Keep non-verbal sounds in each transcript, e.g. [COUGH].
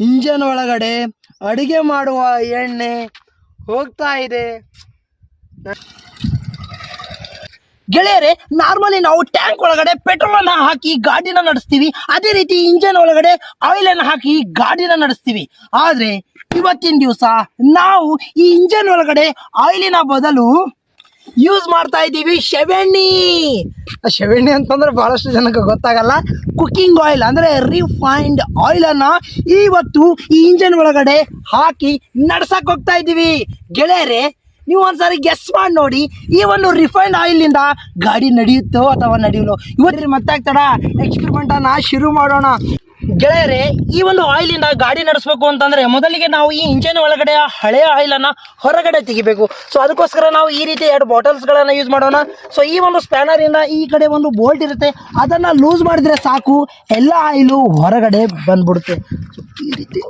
Engine ಒಳಗಡೆ ಅಡುಗೆ ಮಾಡುವ ಎಣ್ಣೆ ಹೋಗ್ತಾ ಇದೆ. ಗೆಳೆಯರೆ, ನಾರ್ಮಲಿ ನಾವು ಟ್ಯಾಂಕ್ ಒಳಗಡೆ ಪೆಟ್ರೋಲ್ ಅನ್ನ ಹಾಕಿ ಗಾಡಿನ ನಡೆಸ್ತೀವಿ. ಅದೇ ರೀತಿ ಇಂಜನ್ ಒಳಗಡೆ ಆಯಿಲ್ ಅನ್ನ ಹಾಕಿ ಗಾಡಿನ ನಡೆಸ್ತೀವಿ. ಆದ್ರೆ ಇವತ್ತಿನ ದಿವಸ ನಾವು ಈ ಇಂಜನ್ ಒಳಗಡೆ ಆಯಿಲಿನ ಬದಲು ಯೂಸ್ ಮಾಡ್ತಾ ಇದ್ದೀವಿ, ಶೆವೆಣ್ಣಿ. ಶೆವೆಣ್ಣಿ ಅಂತಂದ್ರೆ ಬಹಳಷ್ಟು ಜನಕ್ಕೆ ಗೊತ್ತಾಗಲ್ಲ. ಕುಕ್ಕಿಂಗ್ ಆಯಿಲ್ ಅಂದ್ರೆ ರಿಫೈನ್ಡ್ ಆಯಿಲ್ ಅನ್ನ ಇವತ್ತು ಈ ಇಂಜನ್ ಒಳಗಡೆ ಹಾಕಿ ನಡ್ಸಕ್ ಹೋಗ್ತಾ ಇದ್ದೀವಿ. ಗೆಳೆಯರೆ, ನೀವು ಒಂದ್ಸಾರಿ ಗೆಸ್ ಮಾಡಿ ನೋಡಿ, ಈ ಒಂದು ರಿಫೈನ್ ಆಯಿಲ್ ಇಂದ ಗಾಡಿ ನಡೆಯುತ್ತೋ ಅಥವಾ ನಡೆಯಲು ಇವತ್ತು ಮತ್ತೆ ಆಗ್ತಾರ ಎಕ್ಸ್ಪೆರಿಮೆಂಟ್ ಅನ್ನ ಶುರು ಮಾಡೋಣ. ಗೆಳೆಯರೆ, ಈ ಒಂದು ಆಯಿಲ್ ಇಂದ ಗಾಡಿ ನಡೆಸಬೇಕು ಅಂತಂದ್ರೆ ಮೊದಲಿಗೆ ನಾವು ಈ ಇಂಜಿನ್ ಒಳಗಡೆ ಹಳೆಯ ಆಯಿಲನ್ನು ಹೊರಗಡೆ ತೆಗಿಬೇಕು. ಸೊ ಅದಕ್ಕೋಸ್ಕರ ನಾವು ಈ ರೀತಿ ಎರಡು ಬಾಟಲ್ಸ್ ಗಳನ್ನ ಯೂಸ್ ಮಾಡೋಣ. ಸೊ ಈ ಒಂದು ಸ್ಪ್ಯಾನರಿಂದ ಈ ಕಡೆ ಒಂದು ಬೋಲ್ಟ್ ಇರುತ್ತೆ. ಅದನ್ನ ಲೂಸ್ ಮಾಡಿದ್ರೆ ಸಾಕು. ಎಲ್ಲ ಆಯಿಲು ಹೊರಗಡೆ ಬಂದ್ಬಿಡುತ್ತೆ. ಈ ರೀತಿ.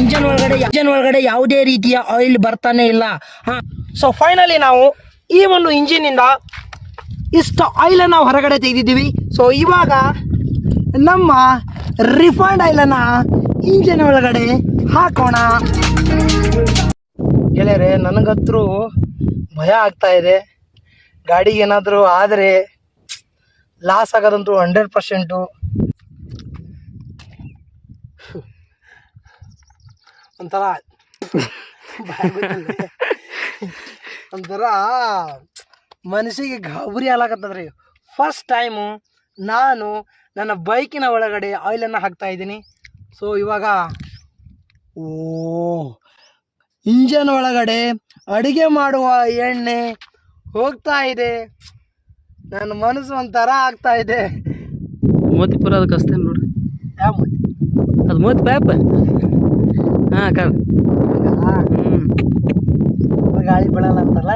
ಇಂಜನ್ ಒಳಗಡೆ ಇಂಜನ್ ಒಳಗಡೆ ಯಾವುದೇ ರೀತಿಯ ಆಯಿಲ್ ಬರ್ತಾನೆ ಇಲ್ಲ. ಹಾ. ಸೊ ಫೈನಲಿ ನಾವು ಈ ಒಂದು ಇಂಜಿನ್ ಇಂದ ಇಷ್ಟು ಆಯಿಲ್ ನಾವು ಹೊರಗಡೆ ತೆಗೆದಿದ್ದೀವಿ. ಸೊ ಇವಾಗ ನಮ್ಮ ರಿಫೈಂಡ್ ಆಯಿಲನ್ನ ಇಂಜಿನ್ ಒಳಗಡೆ ಹಾಕೋಣ. ಗೆಳೆಯರೆ ನನಗತ್ರು ಭಯ ಆಗ್ತಾ ಇದೆ. ಗಾಡಿಗೆ ಏನಾದರೂ ಆದರೆ ಲಾಸ್ ಆಗೋದಂತೂ ಹಂಡ್ರೆಡ್ ಪರ್ಸೆಂಟು ಒಂಥರ. ಒಂಥರ ಮನಸ್ಸಿಗೆ ಗಾಬರಿ ಆಗ್ಲಾಕತ್ತದ್ರಿ. ಫಸ್ಟ್ ಟೈಮು ನಾನು ನನ್ನ ಬೈಕಿನ ಒಳಗಡೆ ಆಯಿಲನ್ನು ಹಾಕ್ತಾ ಇದ್ದೀನಿ. ಸೊ ಇವಾಗ ಓ ಇಂಜನ್ ಒಳಗಡೆ ಅಡುಗೆ ಮಾಡುವ ಎಣ್ಣೆ ಹೋಗ್ತಾ ಇದೆ. ನನ್ನ ಮನಸ್ಸು ಒಂಥರ ಆಗ್ತಾ ಇದೆ. ಮೋತಿಪುರ ಅದಕ್ಕೆ ಹಚ್ತೇನೆ ನೋಡ್ರಿ. ಯಾವ? ಅದು ಮೋತಿ ಪ್ಯಾಪ್ ಹಾಂ ಕರ್. ಹ್ಞೂ ಗಾಳಿ ಬಿಡಲ್ಲ ಅಂತಲ್ಲ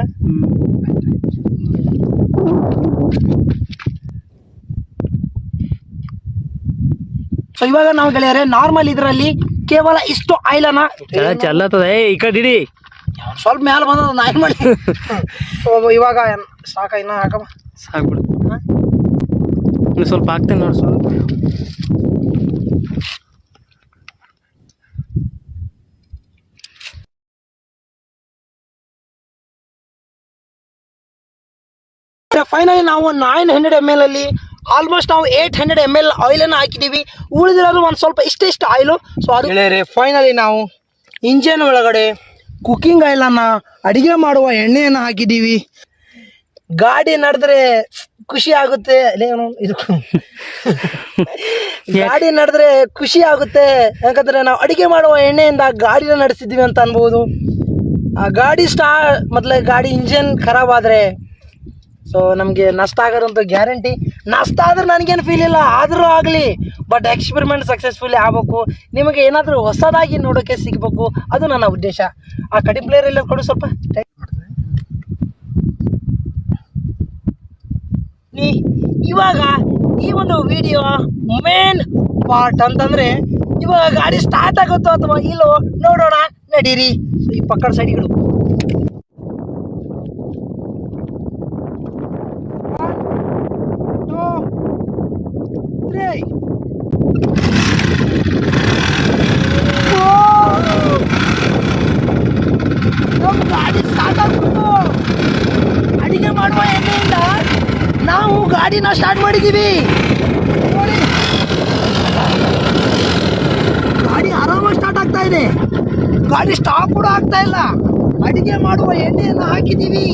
ಸೊ ಇವಾಗ ನಾವು ಗೆಳೆಯರೆ ನಾರ್ಮಲ್ ಇದರಲ್ಲಿ ಕೇವಲ ಇಷ್ಟು ಆಯಿಲ್ ಚೆಲ್ಲತ್ತದೆ ಚಲ್ಲತ್ತದ. ಏ ಈ ಕಡೆ ಇಡಿ. ಸ್ವಲ್ಪ ಮ್ಯಾಲ ಬಂದದ ನಾ ಏನ್ ಮಾಡಿ ಇವಾಗ ಸಾಕ ಇನ್ನ ಹಾಕಮ್ಮ. ಸಾಕ್ಬಿಡು. ಸ್ವಲ್ಪ ಹಾಕ್ತೇನೆ ನೋಡಿ. ಸ್ವಲ್ಪ. ಫೈನಲಿ ನಾವು ನೈನ್ ಹಂಡ್ರೆಡ್ ಎಂ ಎಲ್ ಅಲ್ಲಿ ಆಲ್ಮೋಸ್ಟ್ ನಾವು eight hundred M L oil ಅನ್ನು ಹಾಕಿದೀವಿ ಉಳಿದಿರೋದು ಒಂದು ಸ್ವಲ್ಪ ಇಷ್ಟಿಷ್ಟು ಆಯಿಲು ಸೊ ಅದು ಫೈನಲಿ ನಾವು ಇಂಜಿನ್ ಒಳಗಡೆ ಕುಕ್ಕಿಂಗ್ ಆಯಿಲ್ ಅನ್ನ ಅಡಿಗೆ ಮಾಡುವ ಎಣ್ಣೆಯನ್ನು ಹಾಕಿದ್ದೀವಿ. ಗಾಡಿ ನಡೆದ್ರೆ ಖುಷಿ ಆಗುತ್ತೆ. ಇದು [LAUGHS] ಗಾಡಿ ನಡೆದ್ರೆ ಖುಷಿ ಆಗುತ್ತೆ. ಯಾಕಂದ್ರೆ ನಾವು ಅಡಿಗೆ ಮಾಡುವ ಎಣ್ಣೆಯಿಂದ ಗಾಡಿನ ನಡೆಸಿದ್ದೀವಿ ಅಂತ ಅನ್ಬೋದು. ಆ ಗಾಡಿ ಸ್ಟಾ ಮೊದಲೇ ಗಾಡಿ ಇಂಜಿನ್ ಖರಾಬ್ ಆದರೆ ಸೊ ನಮಗೆ ನಷ್ಟ ಆಗೋದಂತ ಗ್ಯಾರಂಟಿ. ನಷ್ಟ ಆದ್ರೆ ನನಗೇನು ಫೀಲ್ ಇಲ್ಲ, ಆದರೂ ಆಗಲಿ. ಬಟ್ ಎಕ್ಸ್ಪೆರಿಮೆಂಟ್ ಸಕ್ಸಸ್ಫುಲಿ ಆಗಬೇಕು. ನಿಮಗೆ ಏನಾದರೂ ಹೊಸದಾಗಿ ನೋಡೋಕ್ಕೆ ಸಿಗಬೇಕು, ಅದು ನನ್ನ ಉದ್ದೇಶ. ಆ ಕಡಿಮೆ ಪ್ಲೇಯರ್ ಎಲ್ಲ ಕೊಡು ಸ್ವಲ್ಪ. ಇವಾಗ ಈ ಒಂದು ವಿಡಿಯೋ ಮೇನ್ ಪಾರ್ಟ್ ಅಂತಂದ್ರೆ, ಇವಾಗ ಗಾಡಿ ಸ್ಟಾರ್ಟ್ ಆಗುತ್ತೋ ಅಥವಾ ಇಲ್ಲೋ ನೋಡೋಣ, ನಡೀರಿ. ಈ ಪಕ್ಕದ ಸೈಡ್ಗಳು three. ನಮ್ ಗಾಡಿ ಸ್ಟಾರ್ಟ್ ಆಗ್ಬಿಟ್ಟು ಅಡಿಗೆ ಮಾಡುವ ಎಣ್ಣೆಯಿಂದ ನಾವು ಗಾಡಿನ ಸ್ಟಾರ್ಟ್ ಮಾಡಿದ್ದೀವಿ ಗಾಡಿ ಆರಾಮಾಗಿ ಸ್ಟಾರ್ಟ್ ಆಗ್ತಾ ಇದೆ. ಗಾಡಿ ಸ್ಟಾಪ್ ಕೂಡ ಆಗ್ತಾ ಇಲ್ಲ. ಅಡಿಗೆ ಮಾಡುವ ಎಣ್ಣೆಯನ್ನು ಹಾಕಿದ್ದೀವಿ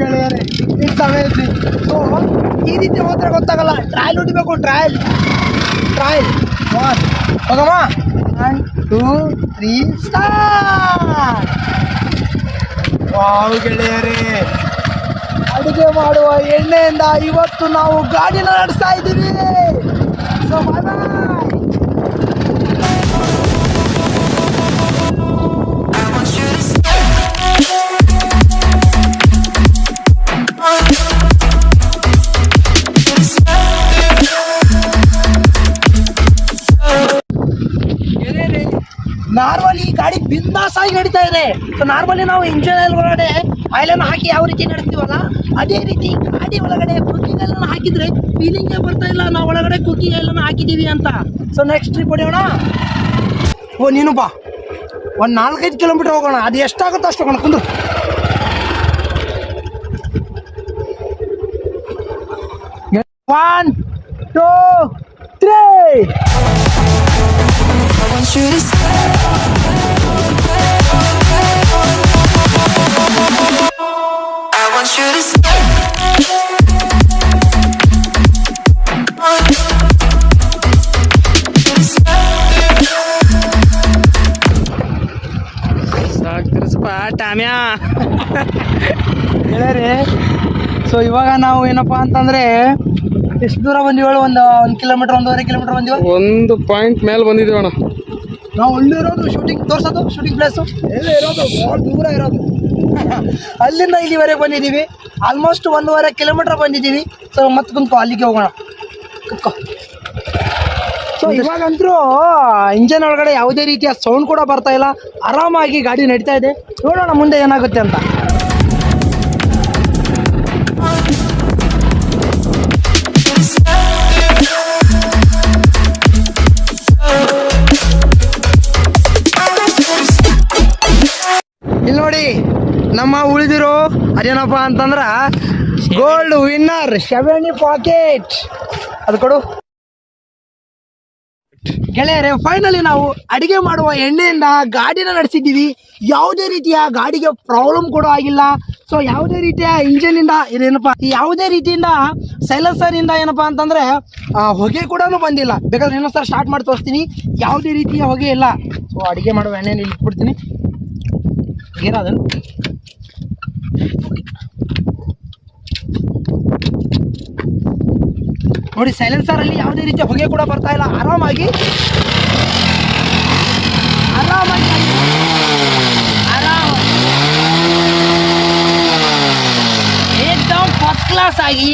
ಗೆಳೆಯರೇ ಇಟ್ಸ್ ಅಮೇಝಿಂಗ್ ಸೊ ಈ ರೀತಿ ಹೋದ್ರೆ ಗೊತ್ತಾಗಲ್ಲ. ಟ್ರಯಲ್ ಹೊಡಿಬೇಕು ಟ್ರಯಲ್ ಟ್ರಯಲ್ ಒನ್ ಹೋಗಮ್ಮ. One two three start wow ಗೆಳೆಯರೇ. ಅಡುಗೆ ಮಾಡುವ ಎಣ್ಣೆಯಿಂದ ಇವತ್ತು ನಾವು ಗಾಡಿನ ನಡೆಸ್ತಾ ಇದ್ದೀವಿ. ಗಾಡಿ ಬಿಂದಾಸ್ ಆಗಿ ನಡೀತಾ ಇದೆ. ನಾರ್ಮಲಿ ನಾವು ಇಂಜಿನ್ ಒಳಗಡೆ ಆಯಿಲ್ ಅನ್ನು ಹಾಕಿ ಯಾವ ರೀತಿ ನಡೆಸ್ತೀವಲ್ಲ, ಅದೇ ರೀತಿ ಗಾಡಿ ಒಳಗಡೆ ಕುಕಿಂಗ್ ಹಾಕಿ ಹಾಕಿದ್ರೆ ಫೀಲಿಂಗ್ ಬರ್ತಾ ಇಲ್ಲ. ನಾವು ಒಳಗಡೆ ಕುಕ್ಕಿಂಗ್ ಎಲ್ಲ ಹಾಕಿದೀವಿ ಅಂತ. ಸೊ ನೆಕ್ಸ್ಟ್ ಟ್ರಿಪ್ ಹೊಡೆಯೋಣ. ಓ, ನೀನು ಬಾ. ಒಂದು ನಾಲ್ಕೈದು ಕಿಲೋಮೀಟರ್ ಹೋಗೋಣ. ಅದು ಎಷ್ಟಾಗುತ್ತೋ ಅಷ್ಟು ಹೋಗೋಣ. ಕುಂದು ಒನ್ ಟೂ ತ್ರೀ ಗೆಳೆಯರಿ ಸೊ ಇವಾಗ ನಾವು ಏನಪ್ಪಾ ಅಂತಂದ್ರೆ ಎಷ್ಟು ದೂರ ಬಂದಿವಳು ಒಂದು ಒಂದು ಕಿಲೋಮೀಟರ್ ಒಂದೂವರೆ ಕಿಲೋಮೀಟರ್ ಬಂದಿವ ಒಂದು ಪಾಯಿಂಟ್ ಮೇಲೆ ಬಂದಿದ್ದೀವಿ ಅಣ್ಣ. ನಾವು ಅಲ್ಲಿರೋದು ಶೂಟಿಂಗ್ ತೋರ್ಸೋದು ಶೂಟಿಂಗ್ ಪ್ಲೇಸು ಎಲ್ಲ ಇರೋದು? ಭಾಳ ದೂರ ಇರೋದು. [LAUGHS] ಅಲ್ಲಿಂದ ಇಲ್ಲಿವರೆಗೆ ಬಂದಿದ್ದೀವಿ. ಆಲ್ಮೋಸ್ಟ್ ಒಂದೂವರೆ ಕಿಲೋಮೀಟರ್ ಬಂದಿದ್ದೀವಿ. ಸೊ ಮತ್ತೆ ಕುಂತ್ಕೋ ಅಲ್ಲಿಗೆ ಹೋಗೋಣ. ಕುತ್ಕೋ. ಸೊ ಇವಾಗಂತೂ ಇಂಜನ್ ಒಳಗಡೆ ಯಾವುದೇ ರೀತಿಯ ಸೌಂಡ್ ಕೂಡ ಬರ್ತಾ ಇಲ್ಲ. ಆರಾಮಾಗಿ ಗಾಡಿ ನಡೀತಾ ಇದೆ. ನೋಡೋಣ ಮುಂದೆ ಏನಾಗುತ್ತೆ ಅಂತ. ಇಲ್ಲಿ ನೋಡಿ ನಮ್ಮ ಉಳಿದಿರೋ ಅದೇನಪ್ಪ ಅಂತಂದ್ರ ಗೋಲ್ಡ್ ವಿನ್ನರ್ ಶೆವೆನಿ ಪಾಕೆಟ್ ಅದು ಕೊಡು. ಗೆಳೆಯರೆ ಫೈನಲಿ ನಾವು ಅಡಿಗೆ ಮಾಡುವ ಎಣ್ಣೆಯಿಂದ ಗಾಡಿನ ನಡೆಸಿದ್ದೀವಿ. ಯಾವುದೇ ರೀತಿಯ ಗಾಡಿಗೆ ಪ್ರಾಬ್ಲಮ್ ಕೂಡ ಆಗಿಲ್ಲ. ಸೊ ಯಾವುದೇ ರೀತಿಯ ಇಂಜಿನ್ ಇಂದ ಇದೇನಪ್ಪ, ಯಾವುದೇ ರೀತಿಯಿಂದ ಸೈಲೆನ್ಸರ್ ಇಂದ ಏನಪ್ಪಾ ಅಂತಂದ್ರೆ ಹೊಗೆ ಕೂಡ ಬಂದಿಲ್ಲ. ಬೇಕಾದ್ರೆ ಇನ್ನೊಂದ್ಸಲ ಸ್ಟಾರ್ಟ್ ಮಾಡಿ ತೋರಿಸ್ತೀನಿ. ಯಾವುದೇ ರೀತಿಯ ಹೊಗೆ ಇಲ್ಲ. ಸೊ ಅಡಿಗೆ ಮಾಡುವ ಎಣ್ಣೆನ ಇಟ್ಬಿಡ್ತೀನಿ. ಏನದು ನೋಡಿ ಸೈಲೆನ್ಸರ್ ಅಲ್ಲಿ ಯಾವುದೇ ರೀತಿಯ ಹೊಗೆ ಕೂಡ ಬರ್ತಾ ಇಲ್ಲ. ಆರಾಮಾಗಿ. ಆರಾಮಾಗಿ. ಆರಾಮ ಏಕ್ದಮ್ ಫಸ್ಟ್ ಕ್ಲಾಸ್ ಆಗಿ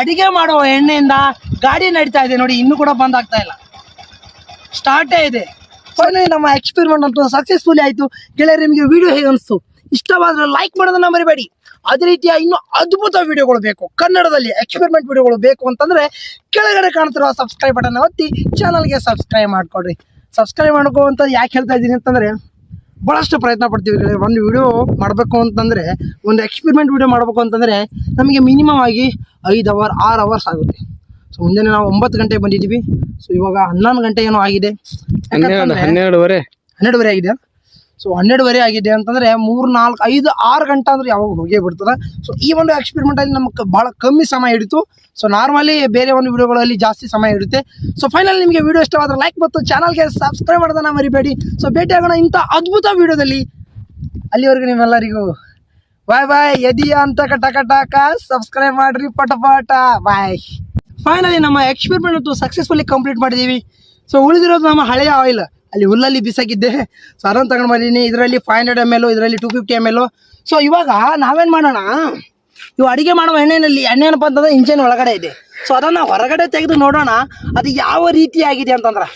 ಅಡಿಗೆ ಮಾಡುವ ಎಣ್ಣೆಯಿಂದ ಗಾಡಿ ನಡೀತಾ ಇದೆ ನೋಡಿ, ಇನ್ನೂ ಕೂಡ ಬಂದ್ ಆಗ್ತಾ ಇಲ್ಲ. ಸ್ಟಾರ್ಟೇ ಇದೆ. ಫೈನಲಿ ನಮ್ಮ ಎಕ್ಸ್ಪೆರಿಮೆಂಟ್ ಅಂತೂ ಸಕ್ಸಸ್ಫುಲಿ ಆಯಿತು. ಗೆಳೆಯರು, ನಿಮಗೆ ವಿಡಿಯೋ ಹೇಗೆ ಅನಿಸ್ತು? ಇಷ್ಟವಾದರೆ ಲೈಕ್ ಮಾಡೋದನ್ನ ಮರಿಬೇಡಿ. ಅದೇ ರೀತಿಯ ಇನ್ನು ಅದ್ಭುತ ವಿಡಿಯೋಗಳು ಬೇಕು. ಕನ್ನಡದಲ್ಲಿ ಎಕ್ಸ್ಪೆರಿಮೆಂಟ್ ವಿಡಿಯೋಗಳು ಬೇಕು ಅಂತಂದ್ರೆ ಕೆಳಗಡೆ ಕಾಣ್ತಿರುವ ಸಬ್ಸ್ಕ್ರೈಬ್ ಬಟನ್ ಒತ್ತಿ ಚಾನಲ್ಗೆ ಸಬ್ಸ್ಕ್ರೈಬ್ ಮಾಡ್ಕೊಡ್ರಿ. ಸಬ್ಸ್ಕ್ರೈಬ್ ಮಾಡ್ಕೋ ಅಂತ ಯಾಕೆ ಹೇಳ್ತಾ ಇದ್ದೀನಿ ಅಂತಂದ್ರೆ ಭಾಳಷ್ಟು ಪ್ರಯತ್ನ ಪಡ್ತೀವಿ. ಒಂದು ವಿಡಿಯೋ ಮಾಡಬೇಕು ಅಂತಂದರೆ ಒಂದು ಎಕ್ಸ್ಪೆರಿಮೆಂಟ್ ವಿಡಿಯೋ ಮಾಡಬೇಕು ಅಂತಂದರೆ ನಮಗೆ ಮಿನಿಮಮ್ ಆಗಿ ಐದು ಅವರ್ ಆರು ಅವರ್ಸ್ ಆಗುತ್ತೆ. ಸೊ ಮುಂಜಾನೆ ನಾವು ಒಂಬತ್ತು ಗಂಟೆಗೆ ಬಂದಿದ್ದೀವಿ. ಸೊ ಇವಾಗ ಹನ್ನೊಂದು ಗಂಟೆ ಏನೋ ಆಗಿದೆ ಹನ್ನೆರಡುವರೆ. ಹನ್ನೆರಡುವರೆ ಆಗಿದೆ. ಸೊ ಹನ್ನೆರಡುವರೆ ಆಗಿದೆ ಅಂತಂದ್ರೆ ಮೂರು, ನಾಲ್ಕು, ಐದು, ಆರು ಗಂಟೆ ಅಂದ್ರೆ ಯಾವಾಗ ಹೋಗೇ ಬಿಡ್ತದೆ. ಸೊ ಈ ಒಂದು ಎಕ್ಸ್ಪೆರಿಮೆಂಟ್ ಅಲ್ಲಿ ನಮ್ಗೆ ಬಹಳ ಕಮ್ಮಿ ಸಮಯ ಹಿಡಿತು. ಸೊ ನಾರ್ಮಲಿ ಬೇರೆ ಒಂದು ವಿಡಿಯೋಗಳಲ್ಲಿ ಜಾಸ್ತಿ ಸಮಯ ಇರುತ್ತೆ ಸೊ ಫೈನಲ್ ನಿಮಗೆ ವಿಡಿಯೋ ಇಷ್ಟವಾದ್ರೆ ಲೈಕ್ ಮತ್ತು ಚಾನಲ್ಗೆ ಸಬ್ಸ್ಕ್ರೈಬ್ ಮಾಡೋದನ್ನ ಮರಿಬೇಡಿ. ಸೊ ಭೇಟಿ ಆಗೋಣ ಇಂಥ ಅದ್ಭುತ ವಿಡಿಯೋದಲ್ಲಿ. ಅಲ್ಲಿವರೆಗೂ ನಿಮ್ಮೆಲ್ಲರಿಗೂ ಬಾಯ್ ಬಾಯ್ ಯದಿಯ ಅಂತ ಕಟ ಕಟಾಕ ಸಬ್ಸ್ಕ್ರೈಬ್ ಮಾಡ್ರಿ ಪಟ ಪಟ ಬಾಯ್ ಫೈನಲಿ ನಮ್ಮ ಎಕ್ಸ್ಪೆರಿಮೆಂಟ್ ಸಕ್ಸಸ್ಫುಲಿ ಕಂಪ್ಲೀಟ್ ಮಾಡಿದ್ದೀವಿ ಸೊ ಉಳಿದಿರೋದು ನಮ್ಮ ಹಳೆಯ ಆಯಿಲ್ ಅಲ್ಲಿ ಹುಲ್ಲಲ್ಲಿ ಬಿಸಾಕಿದ್ದೆ. ಸೊ ಅದನ್ನು ತಗೊಂಡು ಬಂದೀನಿ ಇದರಲ್ಲಿ ಫೈವ್ ಹಂಡ್ರೆಡ್ ಎಂ ಎಲ್ ಇದರಲ್ಲಿ two fifty M L so ಇವಾಗ ನಾವೇನು ಮಾಡೋಣ? ಇವು ಅಡಿಗೆ ಮಾಡುವ ಎಣ್ಣೆಯಲ್ಲಿ ಎಣ್ಣೆ ಏನಪ್ಪ ಅಂತಂದ್ರೆ ಇಂಜಿನ್ ಒಳಗಡೆ ಇದೆ. ಸೊ ಅದನ್ನು ಹೊರಗಡೆ ತೆಗೆದು ನೋಡೋಣ ಅದು ಯಾವ ರೀತಿ ಆಗಿದೆ ಅಂತಂದ್ರೆ.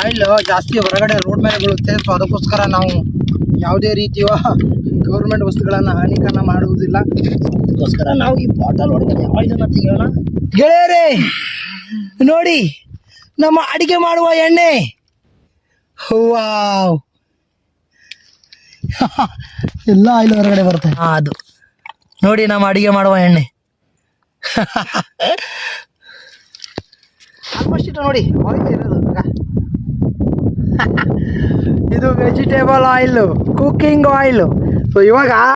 ಆಯಿಲ್ ಜಾಸ್ತಿ ಹೊರಗಡೆ ರೋಡ್ ಮೇಲೆ ಬೀಳುತ್ತೆ. ಸೊ ಅದಕ್ಕೋಸ್ಕರ ನಾವು ಯಾವುದೇ ರೀತಿಯ ಗೌರ್ಮೆಂಟ್ ವಸ್ತುಗಳನ್ನು ಹಾನಿಕರಣ ಮಾಡುವುದಿಲ್ಲ. ಅದಕ್ಕೋಸ್ಕರ ನಾವು ಈ ಬಾಟಲ್ ಒಳಗಡೆ ಆಯಿಲನ್ನು ತೆಗೆಯೋಣ. ಗೆಳೆಯರೇ ನೋಡಿ ನಮ್ಮ ಅಡಿಗೆ ಮಾಡುವ ಎಣ್ಣೆ. ವಾವ್. [LAUGHS] ಎಲ್ಲ ಆಯಿಲ್ ಹೊರಗಡೆ ಬರುತ್ತೆ. ಹಾಂ ಅದು. ನೋಡಿ ನಮ್ಮ ಅಡಿಗೆ ಮಾಡುವ ಎಣ್ಣೆ. [LAUGHS] ಆಲ್ಮೋಸ್ಟ್ [LAUGHS] ಇದು ನೋಡಿ. ಆಯಿಲ್ ಇರೋದು ಇದು vegetable oil cooking oil so ಇವಾಗ